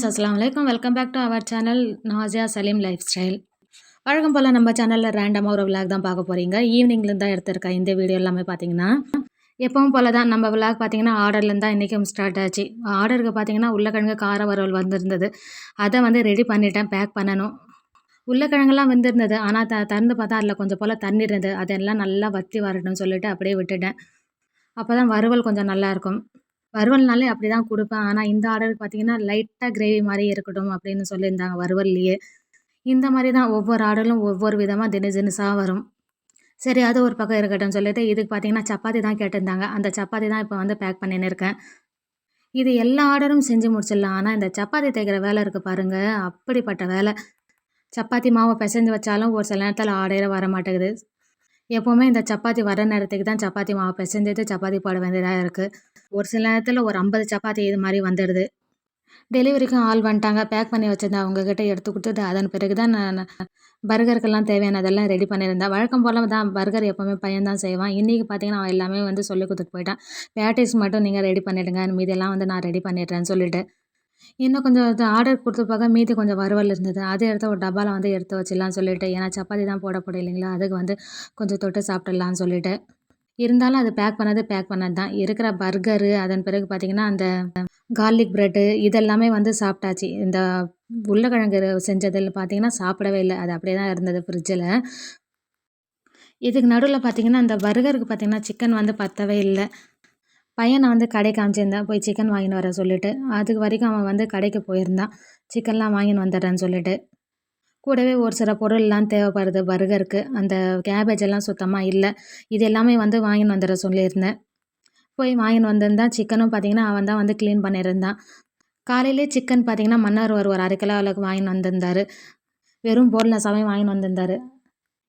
Friends அஸ்லாம் வலைக்கம் welcome back to our channel Nazia Saleem lifestyle. வழக்கம் போல் நம்ம சேனலில் ரேண்டமாக ஒரு விளாக் தான் பார்க்க போகிறீங்க ஈவினிங்லேருந்து தான் எடுத்திருக்கேன். இந்த வீடியோ எல்லாமே பார்த்தீங்கன்னா எப்பவும் போல் தான் நம்ம விளாக் பார்த்தீங்கன்னா ஆர்டர்லேருந்து தான் இன்றைக்கும் ஸ்டார்ட் ஆச்சு. ஆர்டருக்கு பார்த்தீங்கன்னா உருளைக்கிழங்கு கார வரவல் வந்திருந்தது. அதை வந்து ரெடி பண்ணிட்டேன் பேக் பண்ணணும். உருளைக்கிழங்குலாம் வந்திருந்தது. ஆனால் த திறந்து பார்த்தா அதில் கொஞ்சம் போல் தண்ணி இருந்தது. அதெல்லாம் நல்லா வற்றி வரட்டும்னு சொல்லிட்டு அப்படியே விட்டுட்டேன். அப்போ தான் வறுவல் கொஞ்சம் நல்லாயிருக்கும் வறுவல்னாலே அப்படி தான் கொடுப்பேன். ஆனால் இந்த ஆர்டருக்கு பார்த்தீங்கன்னா லைட்டாக கிரேவி மாதிரி இருக்கட்டும் அப்படின்னு சொல்லியிருந்தாங்க வறுவல்லையே. இந்த மாதிரி தான் ஒவ்வொரு ஆர்டரும் ஒவ்வொரு விதமாக தினு தினுசாக வரும். சரி அது ஒரு பக்கம் இருக்கட்டும் சொல்லிட்டு இதுக்கு பார்த்தீங்கன்னா சப்பாத்தி தான் கேட்டிருந்தாங்க. அந்த சப்பாத்தி தான் இப்போ வந்து பேக் பண்ணின்னு இருக்கேன். இது எல்லா ஆர்டரும் செஞ்சு முடிச்சிடலாம். ஆனால் இந்த சப்பாத்தி தைக்கிற வேலை இருக்குது பாருங்கள் அப்படிப்பட்ட வேலை. சப்பாத்தி மாவை பிசைஞ்சு வச்சாலும் ஒரு சில நேரத்தில் ஆர்டரே வர மாட்டேங்குது எப்போவுமே இந்த சப்பாத்தி வர நேரத்துக்கு தான் சப்பாத்தி மாவு பிசைஞ்சிட்டு சப்பாத்தி போட வேண்டியதாக இருக்குது ஒரு சில நேரத்தில் ஒரு ஐம்பது சப்பாத்தி இது மாதிரி வந்துடுது. டெலிவரிக்கும் ஆள் வந்துட்டாங்க. பேக் பண்ணி வச்சுருந்தேன். அவங்கக்கிட்ட எடுத்து கொடுத்துட்டு அதன் பிறகு தான் நான் பர்கருக்கெல்லாம் தேவையானதெல்லாம் ரெடி பண்ணியிருந்தேன். வழக்கம் போல் தான் பர்கர் எப்போவுமே பையன் தான் செய்வான். இன்றைக்கி பார்த்தீங்கன்னா அவன் எல்லாமே வந்து சொல்லி கொடுத்துட்டு போயிட்டான். பேட்டிஸ் மட்டும் நீங்கள் ரெடி பண்ணிவிடுங்க மீதெல்லாம் வந்து நான் ரெடி பண்ணிடுறேன்னு சொல்லிவிட்டு இன்னும் கொஞ்சம் ஆர்டர் கொடுத்து பார்க்க மீதி கொஞ்சம் வறுவல் இருந்தது. அதை எடுத்து ஒரு டப்பாவில் வந்து எடுத்து வச்சிடலான்னு சொல்லிட்டு. ஏன்னா சப்பாத்தி தான் போட போட இல்லைங்களா? அதுக்கு வந்து கொஞ்சம் தொட்டு சாப்பிட்லான்னு சொல்லிட்டு. இருந்தாலும் அது பேக் பண்ணது பேக் பண்ணது தான். இருக்கிற பர்கரு அதன் பிறகு பார்த்திங்கன்னா அந்த கார்லிக் ப்ரெட்டு இதெல்லாமே வந்து சாப்பிட்டாச்சு. இந்த உருளைக்கிழங்கு செஞ்சதில் பார்த்திங்கன்னா சாப்பிடவே இல்லை. அது அப்படியே தான் இருந்தது ஃப்ரிட்ஜில் இதுக்கு நடுவில் பார்த்திங்கன்னா அந்த பர்கருக்கு பார்த்திங்கன்னா சிக்கன் வந்து பத்தவே இல்லை. பையனை வந்து கடைக்கு காமிச்சிருந்தேன் போய் சிக்கன் வாங்கின்னு வர சொல்லிட்டு அதுக்கு வரைக்கும் அவன் வந்து கடைக்கு போயிருந்தான் சிக்கன்லாம் வாங்கின்னு வந்துடுறேன்னு சொல்லிட்டு. கூடவே ஒரு சில பொருள்லாம் தேவைப்படுது பர்கருக்கு அந்த கேபேஜ் எல்லாம் சுத்தமாக இல்லை. இது எல்லாமே வந்து வாங்கின்னு வந்துட சொல்லியிருந்தேன். போய் வாங்கின்னு வந்திருந்தான் சிக்கனும் பார்த்திங்கன்னா அவன் தான் வந்து க்ளீன் பண்ணியிருந்தான் காலையிலே சிக்கன் பார்த்திங்கன்னா மன்னார் ஒரு ஒரு அரை கிலோ அளவுக்கு வாங்கின்னு வந்திருந்தார். வெறும் சமையல் வாங்கின்னு வந்திருந்தார்.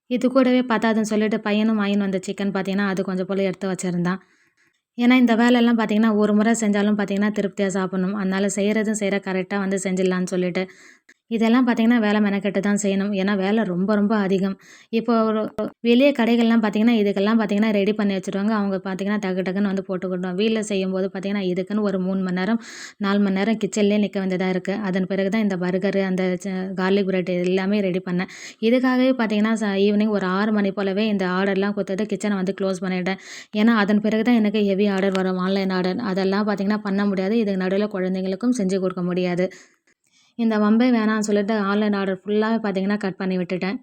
இது கூடவே பத்தாதுன்னு சொல்லிட்டு பையனும் வாங்கின்னு வந்த சிக்கன் பார்த்திங்கன்னா அது கொஞ்சம் போல் எடுத்து வச்சுருந்தான். ஏன்னா இந்த வேலையெல்லாம் பார்த்திங்கன்னா ஒரு முறை செஞ்சாலும் பார்த்திங்கன்னா திருப்தியாக சாப்பிட்ணும். அதனால் செய்கிறதும் செய்கிற கரெக்டாக வந்து செஞ்சிடலான்னு சொல்லிட்டு. இதெல்லாம் பார்த்திங்கன்னா வேலை மெனக்கெட்டு தான் செய்யணும். ஏன்னா வேலை ரொம்ப ரொம்ப அதிகம். இப்போ ஒரு வெளியே கடைகள்லாம் பார்த்திங்கன்னா இதுக்கெல்லாம் பார்த்திங்கன்னா ரெடி பண்ணி வச்சுருவாங்க. அவங்க பார்த்திங்கன்னா டக்கு டக்குன்னு வந்து போட்டுக்கிட்டோம் வீட்டில் செய்யும்போது பார்த்திங்கன்னா இதுக்குன்னு ஒரு மூணு மணி நேரம் நாலு மணி நேரம் கிச்சன்லேயே நிற்க வேண்டியதாக இருக்குது அதன் பிறகு தான் இந்த பர்கரு அந்த கார்லிக் பிரெட் எல்லாமே ரெடி பண்ணேன். இதுக்காகவே பார்த்திங்கன்னா ஈவினிங் ஒரு ஆறு மணி போலவே இந்த ஆர்டர்லாம் கொடுத்தது கிச்சனை வந்து க்ளோஸ் பண்ணிவிட்டேன் ஏன்னா அதன் பிறகு தான் எனக்கு ஹெவி ஆர்டர் வரும். ஆன்லைன் ஆர்டர் அதெல்லாம் பார்த்திங்கன்னா பண்ண முடியாது. இதுக்கு நடுவில் குழந்தைங்களுக்கும் செஞ்சு கொடுக்க முடியாது. இந்த வம்பே வேணாம்னு சொல்லிட்டு ஆன்லைன் ஆர்டர் ஃபுல்லாகவே பார்த்தீங்கன்னா கட் பண்ணி விட்டுட்டேன்.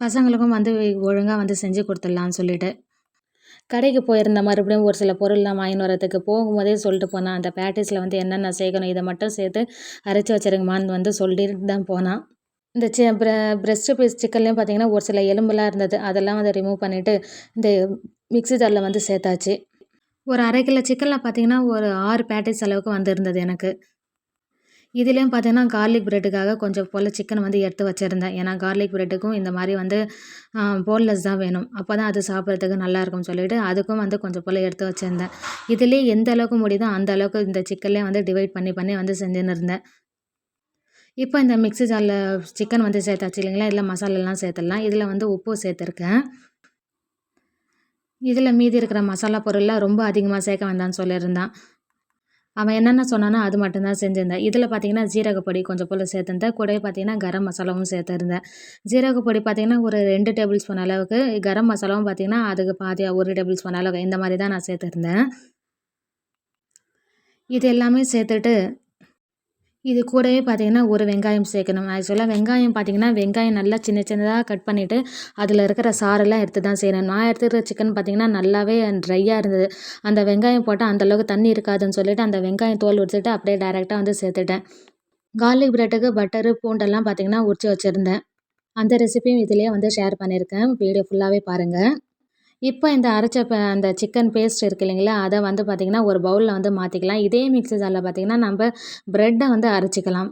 பசங்களுக்கும் வந்து ஒழுங்காக வந்து செஞ்சு கொடுத்துடலான்னு சொல்லிட்டு. கடைக்கு போயிருந்த மறுபடியும் ஒரு சில பொருள்லாம் வாங்கின்னு வரதுக்கு போகும்போதே சொல்லிட்டு போனான் அந்த பேட்டிஸில் வந்து என்னென்ன சேர்க்கணும் இதை மட்டும் சேர்த்து அரைச்சி வச்சுருங்கம்மான்னு வந்து சொல்லிட்டு தான் போனான் இந்த சி ப்ர ப்ரெஸ்ட்டு பீஸ் சிக்கன்லேயும் பார்த்தீங்கன்னா ஒரு சில எலும்புலாம் இருந்தது அதெல்லாம் வந்து ரிமூவ் பண்ணிவிட்டு இந்த மிக்ஸி ஜாரில் வந்து சேர்த்தாச்சு. ஒரு அரை கிலோ சிக்கனில் பார்த்தீங்கன்னா ஒரு ஆறு பேட்டிஸ் அளவுக்கு வந்துருந்தது எனக்கு. இதுலேயும் பார்த்தீங்கன்னா கார்லிக் ப்ரெட்டுக்காக கொஞ்சம் போல் சிக்கன் வந்து எடுத்து வச்சுருந்தேன். ஏன்னா கார்லிக் ப்ரெட்டுக்கும் இந்த மாதிரி வந்து போன்லெஸ் தான் வேணும். அப்போ தான் அது சாப்பிட்றதுக்கு நல்லாயிருக்கும்னு சொல்லிட்டு அதுக்கும் வந்து கொஞ்சம் போல் எடுத்து வச்சுருந்தேன். இதுலேயே எந்த அளவுக்கு முடியுதோ அந்த அளவுக்கு இந்த சிக்கன்லேயே வந்து டிவைட் பண்ணி பண்ணி வந்து செஞ்சுன்னு இருந்தேன். இப்போ இந்த மிக்ஸி ஜாரில் சிக்கன் வந்து சேர்த்தாச்சு இல்லைங்களா? இல்லை மசாலாலாம் சேர்த்துடலாம். இதில் வந்து உப்பு சேர்த்துருக்கேன். இதில் மீதி இருக்கிற மசாலா பொருள்லாம் ரொம்ப அதிகமாக சேர்க்க வேண்டாம்னு சொல்லியிருந்தான். அவன் என்னென்ன சொன்னானோ அது மட்டும்தான் செஞ்சுருந்தேன். இதில் பார்த்தீங்கன்னா ஜீரகப்பொடி கொஞ்சம் போல் சேர்த்துருந்தேன். கூடவே பார்த்தீங்கன்னா கரம் மசாலாவும் சேர்த்துருந்தேன். ஜீரகப்பொடி பார்த்தீங்கன்னா ஒரு ரெண்டு டேபிள் ஸ்பூன் அளவுக்கு கரம் மசாலாவும் பார்த்தீங்கன்னா அதுக்கு பாதியாக ஒரு டேபிள் ஸ்பூன் அளவுக்கு இந்த மாதிரி தான் நான் சேர்த்துருந்தேன். இது எல்லாமே சேர்த்துட்டு இது கூடவே பார்த்திங்கன்னா ஒரு வெங்காயம் சேர்க்கணும். ஆக்சுவலாக வெங்காயம் பார்த்திங்கன்னா வெங்காயம் நல்லா சின்ன சின்னதாக கட் பண்ணிவிட்டு அதில் இருக்கிற சாரெல்லாம் எடுத்து தான் செய்யணும். நான் எடுத்துக்கிற சிக்கன் பார்த்திங்கன்னா நல்லாவே ட்ரையாக இருந்தது. அந்த வெங்காயம் போட்டால் அந்தளவுக்கு தண்ணி இருக்காதுன்னு சொல்லிவிட்டு அந்த வெங்காயம் தோல் உரிச்சிட்டு அப்படியே டேரெக்டாக வந்து சேர்த்துட்டேன். கார்லிக் ப்ரெட்டுக்கு பட்டரு பூண்டெல்லாம் பார்த்திங்கன்னா உரிச்சு வச்சுருந்தேன். அந்த ரெசிபியும் இதிலே வந்து ஷேர் பண்ணியிருக்கேன். வீடியோ ஃபுல்லாகவே பாருங்கள் இப்போ இந்த அரைச்ச அந்த சிக்கன் பேஸ்ட் இருக்குது இல்லைங்களா அதை வந்து பார்த்திங்கன்னா ஒரு பவுலில் வந்து மாற்றிக்கலாம் இதே மிக்ஸி ஜாரில் பார்த்திங்கன்னா நம்ம ப்ரெட்டை வந்து அரைச்சிக்கலாம்.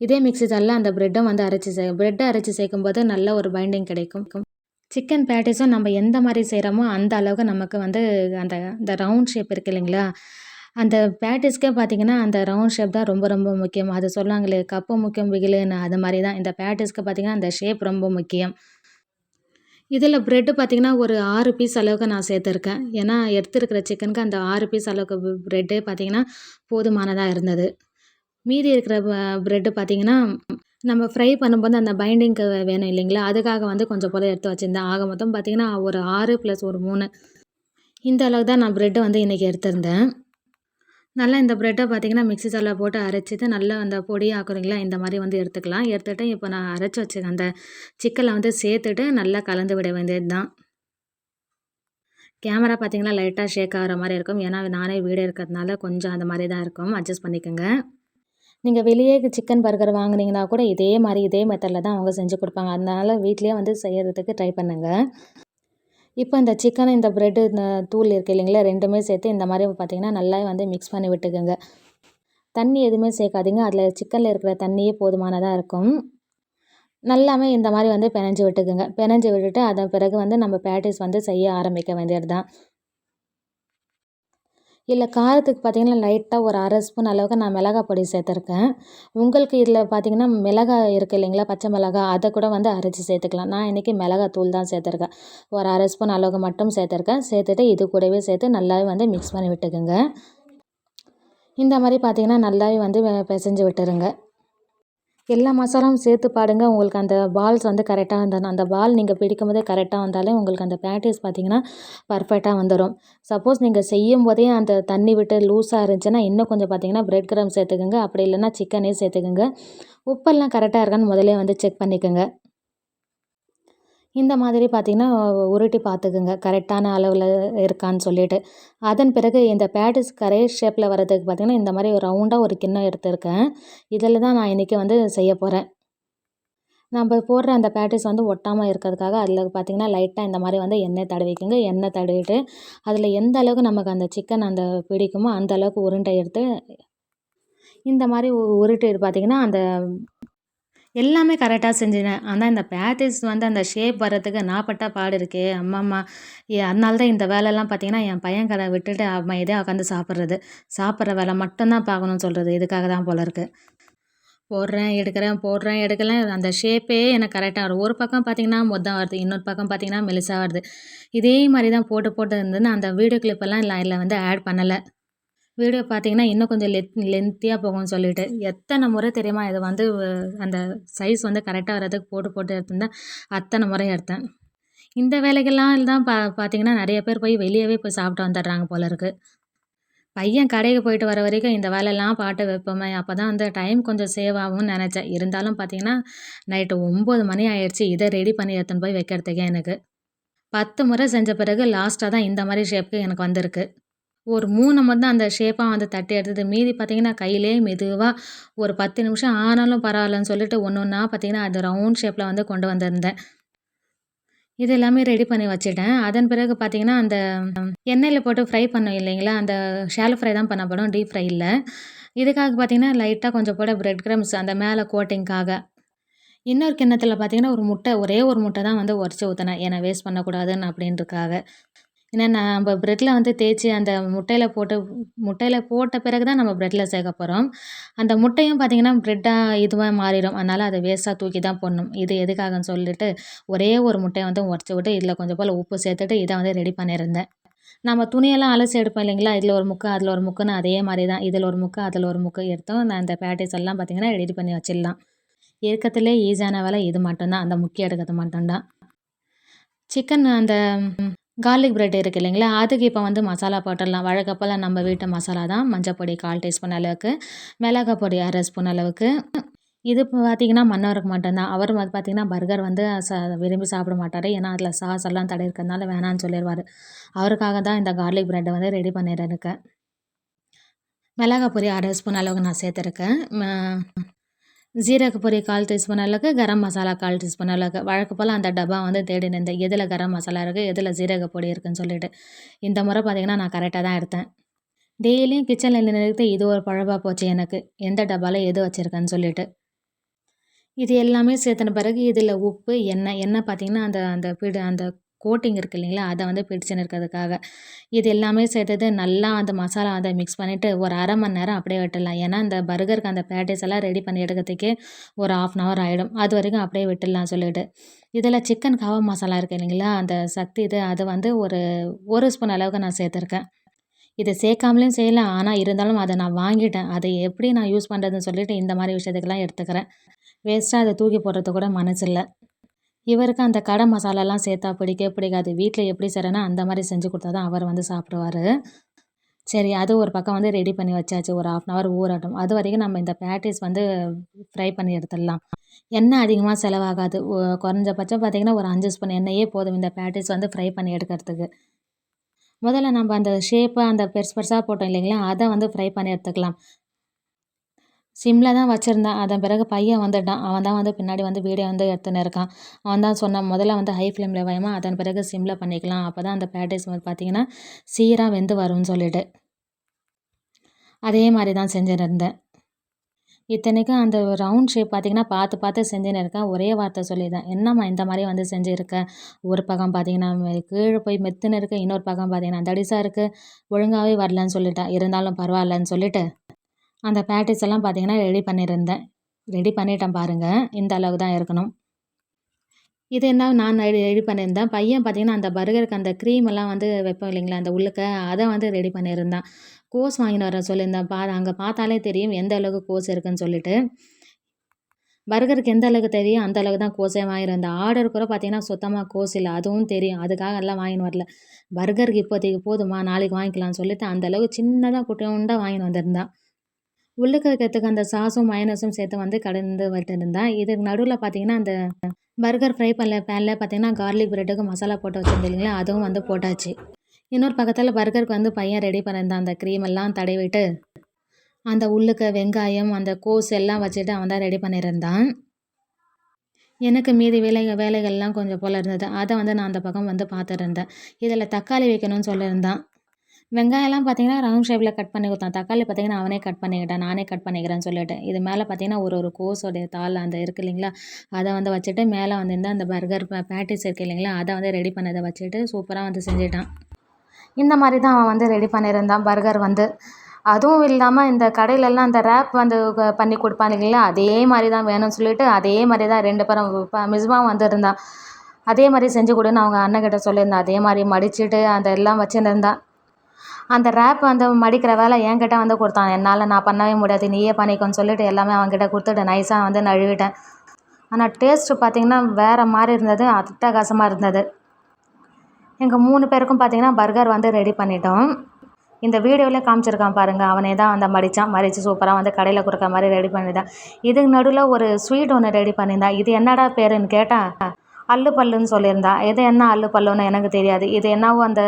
இதே மிக்ஸி ஜாரில் அந்த ப்ரெட்டை வந்து அரைச்சி சே ப்ரெட்டை அரைச்சி சேர்க்கும்போது நல்ல ஒரு பைண்டிங் கிடைக்கும். சிக்கன் பேட்டிஸும் நம்ம எந்த மாதிரி செய்கிறோமோ அந்த அளவுக்கு நமக்கு வந்து அந்த அந்த ரவுண்ட் ஷேப் இருக்குது இல்லைங்களா அந்த பேட்டிஸ்க்கே பார்த்திங்கன்னா அந்த ரவுண்ட் ஷேப் தான் ரொம்ப ரொம்ப முக்கியம். அது சொல்லுவாங்களே கப்பு முக்கியம் விகிலுன்னு அது மாதிரி தான். இந்த பேட்டிஸ்க்கு பார்த்திங்கன்னா அந்த ஷேப் ரொம்ப முக்கியம். இதில் ப்ரெட்டு பார்த்திங்கன்னா ஒரு ஆறு பீஸ் அளவுக்கு நான் சேர்த்துருக்கேன் ஏன்னா எடுத்துருக்கிற சிக்கனுக்கு அந்த ஆறு பீஸ் அளவுக்கு ப்ரெட்டே பார்த்திங்கன்னா போதுமானதாக இருந்தது மீதி இருக்கிற ப்ரெட்டு பார்த்தீங்கன்னா, நம்ம ஃப்ரை பண்ணும்போது அந்த பைண்டிங்க்கு வேணும் இல்லைங்களா? அதுக்காக வந்து கொஞ்சம் போல எடுத்து வச்சுருந்தேன் ஆக மொத்தம் பார்த்தீங்கன்னா, ஒரு ஆறு ப்ளஸ் ஒரு மூணு இந்த அளவுக்கு தான் நான் ப்ரெட் வந்து இன்றைக்கி எடுத்திருந்தேன். நல்லா இந்த ப்ரெட்டை பார்த்தீங்கன்னா, மிக்ஸி ஜாரில் போட்டு அரைச்சிட்டு நல்லா அந்த பொடியாக்குறீங்களா இந்த மாதிரி வந்து எடுத்துக்கலாம். எடுத்துகிட்டு இப்போ நான் அரைச்சி வச்சிருக்க அந்த சிக்கனை வந்து சேர்த்துட்டு நல்லா கலந்து விட வேண்டியது தான். கேமரா பார்த்தீங்கன்னா, லைட்டாக ஷேக் ஆகிற மாதிரி இருக்கும். ஏன்னா, நானே வீடு இருக்கிறதுனால கொஞ்சம் அந்த மாதிரி தான் இருக்கும். அட்ஜஸ்ட் பண்ணிக்கங்க. நீங்கள் வெளியே சிக்கன் பர்கர் வாங்குனீங்கன்னா கூட இதே மாதிரி இதே மெத்தடில் தான் அவங்க செஞ்சு கொடுப்பாங்க அதனால் வீட்லேயே வந்து செய்கிறதுக்கு ட்ரை பண்ணுங்கள் இப்போ இந்த சிக்கன், இந்த ப்ரெட்டு இந்த தூள் இருக்குது இல்லைங்களா? ரெண்டுமே சேர்த்து இந்த மாதிரி பார்த்திங்கன்னா நல்லா வந்து மிக்ஸ் பண்ணி விட்டுக்குங்க தண்ணி எதுவுமே சேர்க்காதீங்க. அதில் சிக்கனில் இருக்கிற தண்ணியே போதுமானதாக இருக்கும். நல்லாமே இந்த மாதிரி வந்து பெனஞ்சு விட்டுக்குங்க பெனஞ்சு விட்டுட்டு அதன் பிறகு வந்து நம்ம பேட்டிஸ் வந்து செய்ய ஆரம்பிக்க வேண்டியது தான். இல்லை காரத்துக்கு பார்த்தீங்கன்னா, லைட்டாக ஒரு அரை ஸ்பூன் அளவுக்கு நான் மிளகாய் பொடி சேர்த்துருக்கேன். உங்களுக்கு இதில் பார்த்தீங்கன்னா, மிளகாய் இருக்கு இல்லைங்களா? பச்சை மிளகாய் அதை கூட வந்து அரைச்சி சேர்த்துக்கலாம். நான் இன்றைக்கி மிளகாய் தூள் தான் சேர்த்துருக்கேன். ஒரு அரை ஸ்பூன் அளவுக்கு மட்டும் சேர்த்துருக்கேன். சேர்த்துட்டு இது கூடவே சேர்த்து நல்லாவே வந்து மிக்ஸ் பண்ணி விட்டுக்குங்க இந்த மாதிரி பார்த்தீங்கன்னா, நல்லாவே வந்து பிசைஞ்சு விட்டுருங்க. எல்லா மசாலாவும் சேர்த்து பாடுங்க உங்களுக்கு அந்த பால்ஸ் வந்து கரெக்டாக வந்துடணும். அந்த பால் நீங்கள் பிடிக்கும் போதே கரெக்டாக வந்தாலே உங்களுக்கு அந்த பேட்டிஸ் பார்த்தீங்கன்னா, பர்ஃபெக்டாக வந்துடும் சப்போஸ் நீங்க செய்யும்போதே அந்த தண்ணி விட்டு லூஸாக இருந்துச்சுன்னா, இன்னும் கொஞ்சம் பார்த்தீங்கன்னா, பிரெட் கிரம் சேர்த்துக்கோங்க அப்படி இல்லைன்னா சிக்கனே சேர்த்துக்கோங்க உப்பெல்லாம் கரெக்டாக இருக்கான்னு முதலே வந்து செக் பண்ணிக்கங்க. இந்த மாதிரி பார்த்தீங்கன்னா, உருட்டி பார்த்துக்குங்க கரெக்டான அளவில் இருக்கான்னு சொல்லிட்டு. அதன் பிறகு இந்த பேட்டீஸ் கரே ஷேப்பில் வரதுக்கு பார்த்தீங்கன்னா, இந்த மாதிரி ரவுண்டாக ஒரு கிண்ணம் எடுத்திருக்கேன். இதில் தான் நான் இன்றைக்கி வந்து செய்ய போகிறேன் நம்ம போடுற அந்த பேட்டீஸ் வந்து ஒட்டாமல் இருக்கிறதுக்காக அதில் பார்த்தீங்கன்னா, லைட்டாக இந்த மாதிரி வந்து எண்ணெய் தடவிக்குங்க எண்ணெய் தடவிட்டு அதில் எந்த அளவுக்கு நமக்கு அந்த சிக்கன் அந்த பிடிக்குமோ, அந்த அளவுக்கு உருண்டை எடுத்து இந்த மாதிரி உருட்டு பார்த்தீங்கன்னா, அந்த எல்லாமே கரெக்டாக செஞ்சினேன் ஆனால் இந்த பேட்டிஸ் வந்து அந்த ஷேப் வரதுக்கு நான் பட்ட பாடு இருக்கே! அம்மா எ அதனால தான் இந்த வேலைலாம் பார்த்தீங்கன்னா, என் பையன் கட விட்டுட்டு இதே உட்காந்து சாப்பிட்றது. சாப்பிட்ற வேலை மட்டும்தான் பார்க்கணும்னு சொல்கிறது இதுக்காக தான் போல இருக்குது போடுறேன், எடுக்கிறேன், போடுறேன், எடுக்கிறேன் அந்த ஷேப்பே எனக்கு கரெக்டாக வரும். ஒரு பக்கம் பார்த்தீங்கன்னா, மொத்தம் வருது. இன்னொரு பக்கம் பார்த்தீங்கன்னா, மெலிசாக வருது. இதே மாதிரி தான் போட்டு, போட்டு இருந்தது. அந்த வீடியோ கிளிப்பெல்லாம் இல்லை வந்து ஆட் பண்ணலை வீடியோ பார்த்தீங்கன்னா, இன்னும் கொஞ்சம் லெத் லென்த்தியாக போகும்னு சொல்லிட்டு. எத்தனை முறை தெரியுமா? இதை வந்து அந்த சைஸ் வந்து கரெக்டாக வரதுக்கு போட்டு, போட்டு எடுத்திருந்தேன். அத்தனை முறை எடுத்தேன். இந்த வேலைகள்லாம் தான் பா பார்த்தீங்கன்னா, நிறைய பேர் போய் வெளியவே போய் சாப்பிட்டு வந்துடுறாங்க போல இருக்கு. பையன் கடைக்கு போயிட்டு வர வரைக்கும் இந்த வேலையெல்லாம் பாட்டு வைப்போமே! அப்பதான் வந்து டைம் கொஞ்சம் சேவ் ஆகும்னு நினச்சேன் இருந்தாலும் பார்த்தீங்கன்னா, நைட்டு ஒம்பது மணி ஆயிடுச்சு. இதை ரெடி பண்ணி எடுத்துன்னு போய் வைக்கிறதுக்கே எனக்கு. 10 முறை செஞ்ச பிறகு லாஸ்ட்டாக தான் இந்த மாதிரி ஷேப்புக்கு எனக்கு வந்திருக்கு. ஒரு மூணு மட்டும் அந்த ஷேப்பாக வந்து தட்டி எடுத்தது. மீதி பார்த்தீங்கன்னா, கையிலேயே மெதுவாக ஒரு 10 நிமிஷம் ஆனாலும் பரவாயில்லன்னு சொல்லிட்டு ஒன்று ஒன்றா பார்த்தீங்கன்னா, அது ரவுண்ட் ஷேப்பில் வந்து கொண்டு வந்திருந்தேன். இது எல்லாமே ரெடி பண்ணி வச்சுட்டேன். அதன் பிறகு பார்த்தீங்கன்னா, அந்த எண்ணெயில் போட்டு ஃப்ரை பண்ணோம் இல்லைங்களா? அந்த ஷாலோ ஃப்ரை தான் பண்ணப்படும். டீப் ஃப்ரை இதுக்காக பார்த்தீங்கன்னா, லைட்டாக கொஞ்சம் போட பிரெட் கிரம்ஸ் அந்த மேலே கோட்டிங்க்காக. இன்னொரு கிண்ணத்தில் பார்த்தீங்கன்னா, ஒரு முட்டை ஒரே ஒரு முட்டை தான் வந்து உரைச்சி ஊற்றினேன் ஏன்னா வேஸ்ட் பண்ணக்கூடாதுன்னு அப்படின்றதுக்காக. ஏன்னா நம்ம ப்ரெட்டில் வந்து தேய்ச்சி அந்த முட்டையில் போட்டு முட்டையில் போட்ட பிறகு தான் நம்ம ப்ரெட்டில் சேர்க்க போகிறோம் அந்த முட்டையும் பார்த்தீங்கன்னா, ப்ரெட்டாக இதுவாக மாறிடும். அதனால் அதை வேஸ்ட்டாக தூக்கி தான் போடணும். இது எதுக்காகன்னு சொல்லிட்டு, ஒரே ஒரு முட்டையை வந்து உடச்சி விட்டு, இதில் கொஞ்சம் போல் உப்பு சேர்த்துட்டு, இதை வந்து ரெடி பண்ணியிருந்தேன். நம்ம துணியெல்லாம் அலசி எடுப்போம் இல்லைங்களா? இதில் ஒரு முக்கு, அதில் ஒரு முக்குன்னு அதே மாதிரி தான். இதில் ஒரு முக்கு, அதில் ஒரு முக்கு எடுத்தோம். நான் இந்த பேட்டிஸ் எல்லாம் பார்த்தீங்கன்னா, ரெடி பண்ணி வச்சிடலாம். இருக்கத்திலே ஈஸியான வேலை இது மட்டும்தான் அந்த முக்கி எடுக்கிறது மட்டும்தான் சிக்கன் அந்த கார்லிக் பிரெட் இருக்குது இல்லைங்களா? அதுக்கு இப்போ வந்து மசாலா போட்டுடலாம். வழக்கப்போல் நம்ம வீட்டு மசாலா தான். மஞ்சப்பொடி கால் டீஸ்பூன் அளவுக்கு, மிளகாய் பொடி அரை ஸ்பூன் அளவுக்கு. இது இப்போ பார்த்திங்கன்னா மட்டும் மட்டும்தான் அவரு வந்து பார்த்தீங்கன்னா, பர்கர் வந்து ச விரும்பி சாப்பிட மாட்டார் ஏன்னா, அதில் சாஸ் எல்லாம் தடை இருக்கிறதுனால வேணான்னு சொல்லிடுவார் அவருக்காக தான் இந்த கார்லிக் பிரெட்டை வந்து ரெடி பண்ணியிருக்கேன். மிளகாய் பொடி 1/2 ஸ்பூன் அளவுக்கு நான் சேர்த்துருக்கேன். ஜீரக பொரி கால் டீஸ்பூன் அளவுக்கு, கரம் மசாலா 1/4 டீஸ்பூன் அளவுக்கு. வழக்கு போல் அந்த டப்பா வந்து தேடினேன் இருந்தேன். எதில் கரம் மசாலா இருக்குது எதில் ஜீரக பொடி இருக்குன்னு சொல்லிட்டு. இந்த முறை பார்த்திங்கன்னா நான் கரெக்டாக தான் எடுத்தேன். டெய்லியும் கிச்சனில் நின்னுட்டு இது ஒரு பழப்பாக போச்சு எனக்கு. எந்த டப்பாவில் எது வச்சுருக்கேன்னு சொல்லிட்டு. இது எல்லாமே சேர்த்துன பிறகு இதில் உப்பு, எண்ணெய் எண்ணெய் பார்த்திங்கன்னா அந்த அந்த பீடு அந்த கோட்டிங் இருக்கு இல்லைங்களா? அதை வந்து பிடிச்சுன்னு இருக்கிறதுக்காக. இது எல்லாமே சேர்த்தது நல்லா அந்த மசாலா அதை மிக்ஸ் பண்ணிவிட்டு ஒரு அரை மணி நேரம் அப்படியே விட்டுடலாம். ஏன்னா, அந்த பர்கருக்கு அந்த பேட்டிஸ் எல்லாம் ரெடி பண்ணி எடுக்கிறதுக்கே ஒரு 1/2 அன் ஹவர் ஆகிடும் அது வரைக்கும் அப்படியே விட்டுடலாம் சொல்லிட்டு. இதில் சிக்கன் காவா மசாலா இருக்கு இல்லைங்களா? அந்த சக்தி இது அது வந்து ஒரு ஒரு ஸ்பூன் அளவுக்கு நான் சேர்த்துருக்கேன். இது சேர்க்காமலேயும் செய்யலாம் ஆனால் இருந்தாலும் அதை நான் வாங்கிட்டேன் அதை எப்படி நான் யூஸ் பண்ணுறதுன்னு சொல்லிட்டு இந்த மாதிரி விஷயத்துக்கெல்லாம் எடுத்துக்கிறேன் வேஸ்ட்டாக அதை தூக்கி போடுறது கூட மனசில்லை இவருக்கு அந்த கடை மசாலாலாம் சேர்த்தா பிடிக்கவே பிடிக்காது. வீட்டில் எப்படி செய்கிறேன்னா அந்த மாதிரி செஞ்சு கொடுத்தா தான் அவர் வந்து சாப்பிடுவார். சரி அது ஒரு பக்கம் வந்து ரெடி பண்ணி வச்சாச்சு. ஒரு ஆஃப் அன் ஹவர் ஊறட்டும். அது வரைக்கும் நம்ம இந்த பேட்டிஸ் வந்து ஃப்ரை பண்ணி எடுத்துடலாம். எண்ணெய் அதிகமாக செலவாகாது. குறைஞ்சபட்சம் பார்த்திங்கன்னா ஒரு அஞ்சு ஸ்பூன் எண்ணெயே போதும் இந்த பேட்டிஸ் வந்து ஃப்ரை பண்ணி எடுக்கிறதுக்கு. முதல்ல நம்ம அந்த ஷேப்பை அந்த பெருசு பெருசாக போட்டோம் இல்லைங்களா? அதை வந்து ஃப்ரை பண்ணி எடுத்துக்கலாம். சிம்மில் தான் வச்சுருந்தேன். அதன் பிறகு பையன் வந்துட்டான். அவன் தான் வந்து பின்னாடி வந்து வீடியோ வந்து எடுத்துன்னு இருக்கான். அவன் தான் சொன்னான் முதல்ல வந்து ஹை ஃப்ளேமில் வைமா அதன் பிறகு சிம்மில் பண்ணிக்கலாம். அப்போ தான் அந்த பேட்டேஸ் வந்து பார்த்திங்கன்னா சீராக வெந்து வரும்னு சொல்லிட்டு. அதே மாதிரி தான் செஞ்சுன்னு இருந்தேன். இத்தனைக்கும் அந்த ரவுண்ட் ஷேப் பார்த்திங்கன்னா பார்த்து பார்த்து செஞ்சுன்னு இருக்கேன். ஒரே வார்த்தை சொல்லிதான். என்னம்மா இந்த மாதிரி வந்து செஞ்சுருக்கேன் ஒரு பக்கம் பார்த்திங்கன்னா கீழே போய் மெத்துன்னு இருக்குது இன்னொரு பக்கம் பார்த்திங்கன்னா தடிசாக இருக்குது ஒழுங்காகவே வரலன்னு சொல்லிட்டேன் இருந்தாலும் பரவாயில்லன்னு சொல்லிட்டு அந்த பேட்டிஸ் எல்லாம் பார்த்திங்கன்னா ரெடி பண்ணியிருந்தேன். ரெடி பண்ணிட்டேன் பாருங்கள் இந்த அளவு தான் இருக்கணும். இது என்ன? நான் ரெடி ரெடி பண்ணியிருந்தேன். பையன் பார்த்திங்கன்னா அந்த பர்கருக்கு அந்த க்ரீம் எல்லாம் வந்து வைப்போம் இல்லைங்களா? அந்த உள்ளுக்க அதை வந்து ரெடி பண்ணியிருந்தான். கோஸ் வாங்கின்னு வர சொல்லியிருந்தேன். பா அங்கே பார்த்தாலே தெரியும் எந்த அளவுக்கு கோஸ் இருக்குன்னு சொல்லிட்டு. பர்கருக்கு எந்த அளவுக்கு தெரியும்? அந்த அளவுக்கு தான் கோஸே வாங்கியிருந்தேன். ஆர்டர் கூட பார்த்தீங்கன்னா சுத்தமாக கோஸ் இல்லை. அதுவும் தெரியும். அதுக்காக எல்லாம் வாங்கின்னு வரல. பர்கருக்கு இப்போதைக்கு போதுமா? நாளைக்கு வாங்கிக்கலாம்னு சொல்லிட்டு அந்த அளவுக்கு சின்னதாக குட்டியோண்டா வாங்கின்னு வந்திருந்தான். உள்ளுக்கு இருக்கிறதுக்கு அந்த சாஸும் மயனஸும் சேர்த்து வந்து கலந்து விட்டுருந்தேன் இதுக்கு நடுவில் பார்த்தீங்கன்னா அந்த பர்கர் ஃப்ரை பண்ண பேனில் பார்த்தீங்கன்னா கார்லிக் ப்ரெட்டுக்கு மசாலா போட்டு வச்சிருந்தேன் இல்லைங்களா அதுவும் வந்து போட்டாச்சு. இன்னொரு பக்கத்தில் பர்கருக்கு வந்து பையன் ரெடி பண்ணியிருந்தான் அந்த க்ரீம் எல்லாம் தடவிட்டு. அந்த உள்ளுக்க வெங்காயம் அந்த கோஸ் எல்லாம் வச்சுட்டு அவன் தான் ரெடி பண்ணியிருந்தான் எனக்கு மீதி வேலை வேலைகள்லாம் கொஞ்சம் போல் இருந்தது அதை வந்து நான் அந்த பக்கம் வந்து பார்த்துருந்தேன் இதில் தக்காளி வைக்கணும்னு சொல்லியிருந்தான் வெங்காயம்லாம் பார்த்தீங்கன்னா ரவுண்ட் ஷேப்பில் கட் பண்ணி கொடுத்தான். தக்காளி பார்த்தீங்கன்னா அவனே கட் பண்ணிக்கிட்டான் நானே கட் பண்ணிக்கிறேன்னு சொல்லிட்டு. இது மேலே பார்த்தீங்கன்னா ஒரு ஒரு கோஸோடைய தாள் அந்த இருக்கு இல்லைங்களா? அதை வந்து வச்சுட்டு மேலே வந்து அந்த பர்கர் பேட்டிஸ் இருக்கு இல்லைங்களா? அதை வந்து ரெடி பண்ணதை வச்சுட்டு சூப்பராக வந்து செஞ்சிட்டான். இந்த மாதிரி தான் அவன் வந்து ரெடி பண்ணியிருந்தான் பர்கர் வந்து. அதுவும் இல்லாமல் இந்த கடையிலெல்லாம் அந்த ரேப் வந்து பண்ணி கொடுப்பான் இல்லைங்களா? அதே மாதிரி தான் வேணும்னு சொல்லிட்டு அதே மாதிரி தான் ரெண்டு பேரும் ப- மிஸ்பாவும் வந்திருந்தான் அதே மாதிரி செஞ்சு கொடுன்னு அவங்க அண்ணன் கிட்ட சொல்லியிருந்தான். அதே மாதிரி மடிச்சுட்டு அந்த எல்லாம் வச்சுருந்தான். அந்த ரேப் வந்து மடிக்கிற வேலை என்கிட்ட வந்து கொடுத்தான். என்னால் நான் பண்ணவே முடியாது. நீயே பண்ணிக்கோன்னு சொல்லிட்டு எல்லாமே அவன்கிட்ட கொடுத்துட்டு நைஸாக வந்து நழுவிட்டேன். ஆனால் டேஸ்ட்டு பார்த்திங்கன்னா வேறு மாதிரி இருந்தது. அட்டகாசமாக இருந்தது. எங்கள் மூணு பேருக்கும் பார்த்தீங்கன்னா பர்கர் வந்து ரெடி பண்ணிட்டோம். இந்த வீடியோவில் காமிச்சிருக்கான் பாருங்கள் அவனே தான் அந்த மடித்தான் மடித்து சூப்பராக வந்து கடையில் கொடுக்குற மாதிரி ரெடி பண்ணியிருந்தான் இதுக்கு நடுவில் ஒரு ஸ்வீட் ஒன்று ரெடி பண்ணியிருந்தான். இது என்னடா பேருன்னு கேட்டால் அல்லு பல்லுன்னு சொல்லியிருந்தா இது என்ன அல்லு பல்லுன்னு எனக்கு தெரியாது. இது என்னவோ அந்த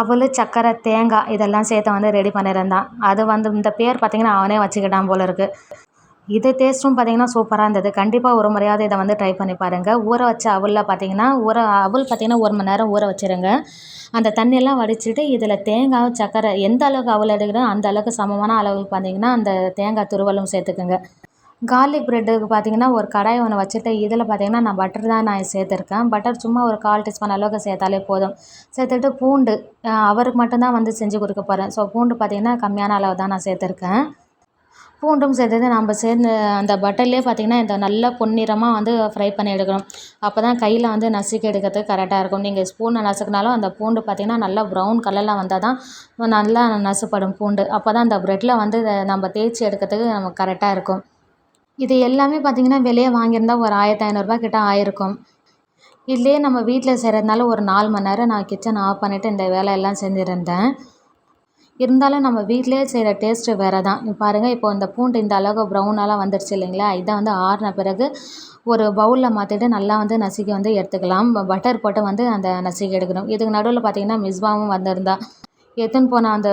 அவல் சக்கரை தேங்காய் இதெல்லாம் சேர்த்து வந்து ரெடி பண்ணியிருந்தான் அது வந்து இந்த பேர் பார்த்திங்கன்னா அவனே வச்சுக்கிட்டான் போல இருக்குது இது டேஸ்ட்டும் பார்த்தீங்கன்னா சூப்பராக இருந்தது. கண்டிப்பாக ஒரு முறையாவது இதை வந்து ட்ரை பண்ணி பாருங்கள் ஊற வச்ச அவலில் பார்த்தீங்கன்னா ஊற அவல் பார்த்தீங்கன்னா ஒரு மணி நேரம் ஊற வச்சிருங்க. அந்த தண்ணியெல்லாம் வடிச்சிட்டு இதில் தேங்காய் சக்கரை எந்த அளவுக்கு அவல் எடுக்கிறோம் அந்த அளவுக்கு சமமான அளவுக்கு பார்த்தீங்கன்னா அந்த தேங்காய் துருவலும் சேர்த்துக்குங்க. கார்லிக் ப்ரெட்டுக்கு பார்த்தீங்கன்னா ஒரு கடாய் ஒன்று வச்சுட்டு இதில் பார்த்தீங்கன்னா நான் பட்டர் தான் நான் சேர்த்துருக்கேன். பட்டர் சும்மா ஒரு கால் டீஸ்பூன் அளவுக்கு சேர்த்தாலே போதும். சேர்த்துட்டு பூண்டு அவருக்கு மட்டும்தான் வந்து செஞ்சு கொடுக்க போகிறேன் ஸோ பூண்டு பார்த்தீங்கன்னா கம்மியான அளவு தான் நான் சேர்த்துருக்கேன். பூண்டும் சேர்த்தது நம்ம சேர்ந்து அந்த பட்டர்லேயே பார்த்திங்கன்னா இந்த நல்ல பொன்னிறமாக வந்து ஃப்ரை பண்ணி எடுக்கணும். அப்போ தான் கையில் வந்து நசுக்கி எடுக்கிறதுக்கு கரெக்டாக இருக்கும். நீங்கள் ஸ்பூனை நசுக்கினாலும் அந்த பூண்டு பார்த்திங்கன்னா நல்லா ப்ரௌன் கலரில் வந்தால் தான் நல்லா நசுப்படும் பூண்டு. அப்போ தான் அந்த ப்ரெட்டில் வந்து நம்ம தேய்ச்சி எடுக்கிறதுக்கு நமக்கு கரெக்டாக இருக்கும். இது எல்லாமே பார்த்திங்கன்னா வெளியே வாங்கியிருந்தா ஒரு ஆயிரத்தி ஐநூறுரூபா கிட்ட ஆயிருக்கும். இதுலேயே நம்ம வீட்டில் செய்கிறதுனால ஒரு நாலு மணி நேரம் நான் கிச்சன் ஆஃப் பண்ணிவிட்டு இந்த வேலையெல்லாம் செஞ்சுருந்தேன். இருந்தாலும் நம்ம வீட்டிலேயே செய்கிற டேஸ்ட்டு வேறு தான் பாருங்கள் இப்போ இந்த பூண்டு இந்த அளவுக்கு ப்ரௌனெல்லாம் வந்துடுச்சு இல்லைங்களா? இதை வந்து ஆறின பிறகு ஒரு பவுலில் மாற்றிட்டு நல்லா வந்து நசுக்கி வந்து எடுத்துக்கலாம். பட்டர் போட்டு வந்து அந்த நசுக்கி எடுக்கணும். இதுக்கு நடுவில் பார்த்தீங்கன்னா மிஸ்பாவும் வந்திருந்தா. எடுத்துன்னு போன அந்த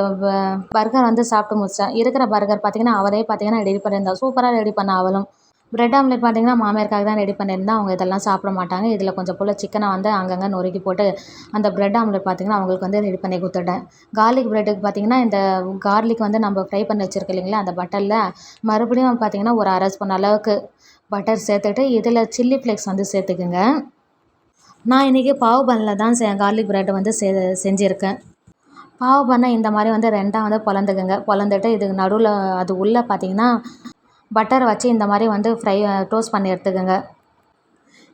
பர்கர் வந்து சாப்பிட்டு முடிச்சேன் இருக்கிற பர்கர் பார்த்தீங்கன்னா அவரே பார்த்தீங்கன்னா ரெடி பண்ணியிருந்தா. சூப்பராக ரெடி பண்ண அவளும். பிரெட் ஆம்லெட் பார்த்தீங்கன்னா மாமியாருக்காக தான் ரெடி பண்ணியிருந்தேன் அவங்க இதெல்லாம் சாப்பிட மாட்டாங்க. இதில் கொஞ்சம் போல் சிக்கனை வந்து அங்கங்கே நொறுக்கி போட்டு அந்த பிரெட் ஆம்லெட் பார்த்திங்கன்னா அவங்களுக்கு வந்து ரெடி பண்ணி கொடுத்துட்டேன். கார்லிக் ப்ரெட்டுக்கு பார்த்தீங்கன்னா இந்த கார்லிக் வந்து நம்ம ஃப்ரை பண்ணி வச்சுருக்கோம் இல்லைங்களா அந்த பட்டரில் மறுபடியும் பார்த்தீங்கன்னா ஒரு அரை ஸ்பூன் அளவுக்கு பட்டர் சேர்த்துட்டு இதில் சில்லி ஃப்ளேக்ஸ் வந்து சேர்த்துக்குங்க. நான் இன்றைக்கி பாவு பன்னில் தான் செ கார்லிக் ப்ரெட் வந்து செஞ்சுருக்கேன். பாவு பண்ணை இந்த மாதிரி வந்து ரெண்டாக வந்து பிளந்துக்குங்க பிளந்துட்டு இதுக்கு நடுவில் அது உள்ளே பார்த்தீங்கன்னா பட்டர் வச்சு இந்த மாதிரி வந்து ஃப்ரை டோஸ்ட் பண்ணி எடுத்துக்கோங்க.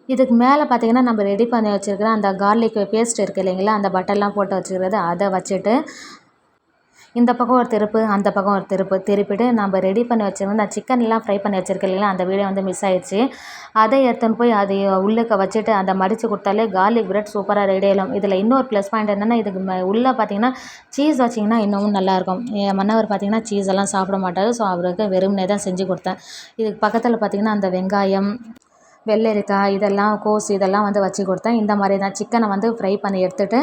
இதுக்கு மேலே பார்த்தீங்கன்னா நம்ம ரெடி பண்ணி வச்சுருக்கிற அந்த கார்லிக் பேஸ்ட் இருக்குது இல்லைங்களா அந்த பட்டர்லாம் போட்டு வச்சுக்கிறது அதை வச்சுட்டு இந்த பக்கம் ஒரு திருப்பு அந்த பக்கம் ஒரு திருப்பு திருப்பிட்டு நம்ம ரெடி பண்ணி வச்சிருந்த அந்த சிக்கன்லாம் ஃப்ரை பண்ணி வச்சிருக்கேன் இல்லைங்களா அந்த வீடியோ வந்து மிஸ் ஆயிடுச்சு. அதை எடுத்துன்னு போய் அதை உள்ளுக்க வச்சுட்டு அந்த மடித்து கொடுத்தாலே கார்லிக் பிரெட் சூப்பராக ரெடி ஆகிடும் இதில் இன்னொரு ப்ளஸ் பாயிண்ட் என்னென்னா இதுக்கு உள்ளே பார்த்தீங்கன்னா சீஸ் வச்சிங்கன்னா இன்னமும் நல்லாயிருக்கும் என் மன்னவர் பார்த்தீங்கன்னா சீஸ் எல்லாம் சாப்பிட மாட்டார். ஸோ அவருக்கு வெறுமனே தான் செஞ்சு கொடுத்தேன். இதுக்கு பக்கத்தில் பார்த்தீங்கன்னா அந்த வெங்காயம் வெள்ளரிக்காய் இதெல்லாம் கோஸ் இதெல்லாம் வந்து வச்சு கொடுத்தேன். இந்த மாதிரி தான் சிக்கனை வந்து ஃப்ரை பண்ணி எடுத்துகிட்டு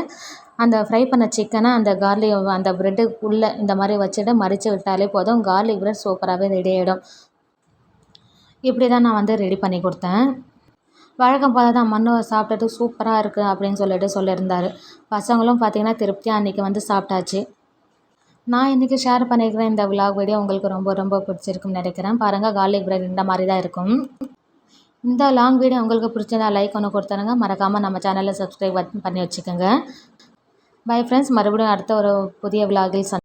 அந்த ஃப்ரை பண்ண சிக்கனை அந்த கார்லிக் அந்த ப்ரெட்டுக்குள்ளே இந்த மாதிரி வச்சுட்டு மடித்து விட்டாலே போதும். கார்லிக் ப்ரெட் சூப்பராகவே ரெடி ஆகிடும் இப்படி தான் நான் வந்து ரெடி பண்ணி கொடுத்தேன். வழக்கம் போல தான் மண்ணு சாப்பிட்டுட்டு சூப்பராக இருக்குது அப்படின்னு சொல்லிட்டு சொல்லியிருந்தார். பசங்களும் பார்த்திங்கன்னா திருப்தியாக அன்றைக்கி வந்து சாப்பிட்டாச்சு. நான் இன்றைக்கி ஷேர் பண்ணியிருக்கிற இந்த விலாக் வீடியோ உங்களுக்கு ரொம்ப ரொம்ப பிடிச்சிருக்குன்னு நினைக்கிறேன். பாருங்கள் கார்லிக் பிரெட் இந்த மாதிரி தான் இருக்கும். இந்த லாங் வீடியோ உங்களுக்கு பிடிச்சதா லைக் ஒன்று கொடுத்துருங்க மறக்காமல் நம்ம சேனலை சப்ஸ்கிரைப் பண்ணி வச்சுக்கோங்க. பை ஃப்ரெண்ட்ஸ் மறுபடியும் அடுத்த ஒரு புதிய விலாகில் சந்